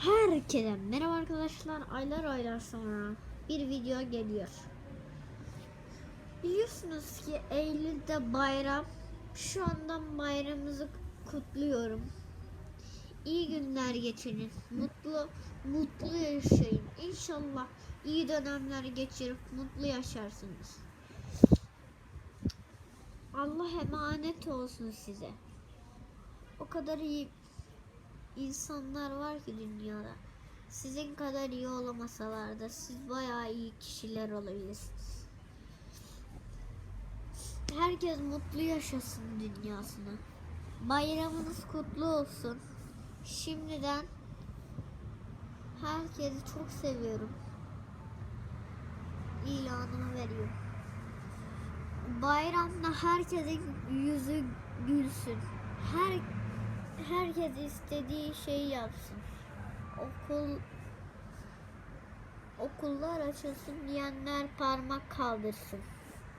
Herkese merhaba arkadaşlar. Aylar aylar sonra bir video geliyor. Biliyorsunuz ki Eylül'de bayram. Şu andan bayramımızı kutluyorum. İyi günler geçirin. Mutlu mutlu yaşayın. İnşallah iyi dönemler geçirip mutlu yaşarsınız. Allah emanet olsun size. O kadar iyi insanlar var ki dünyada. Sizin kadar iyi olamasalar da siz bayağı iyi kişiler olabilirsiniz. Herkes mutlu yaşasın dünyasını. Bayramınız kutlu olsun. Şimdiden herkesi çok seviyorum. İlanımı veriyorum. Bayramda herkesin yüzü gülsün. Her herkes istediği şeyi yapsın. Okul okullar açılsın diyenler parmak kaldırsın.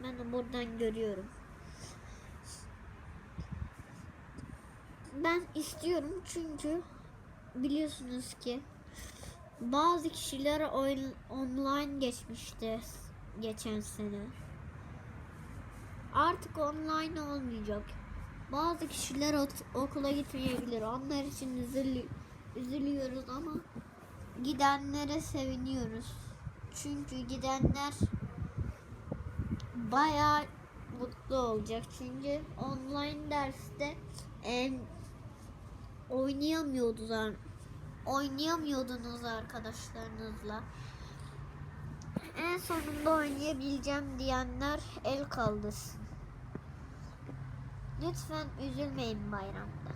Ben de buradan görüyorum. Ben istiyorum çünkü biliyorsunuz ki bazı kişiler online geçmişti geçen sene. Artık online olmayacak. Bazı kişiler ot- okula gitmeyebilir. Onlar için üzülü- üzülüyoruz ama gidenlere seviniyoruz. Çünkü gidenler bayağı mutlu olacak. Çünkü online derste em, oynayamıyordunuz oynayamıyordunuz arkadaşlarınızla. En sonunda oynayabileceğim diyenler el kaldırsın. Lütfen üzülmeyin bayramda.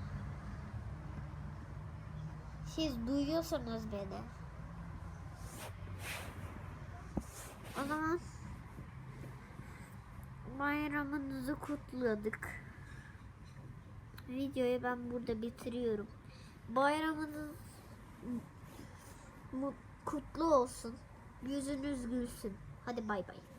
Siz duyuyorsanız beni. O zaman bayramınızı kutladık. Videoyu ben burada bitiriyorum. Bayramınız kutlu olsun. Yüzünüz gülsün. Hadi bay bay.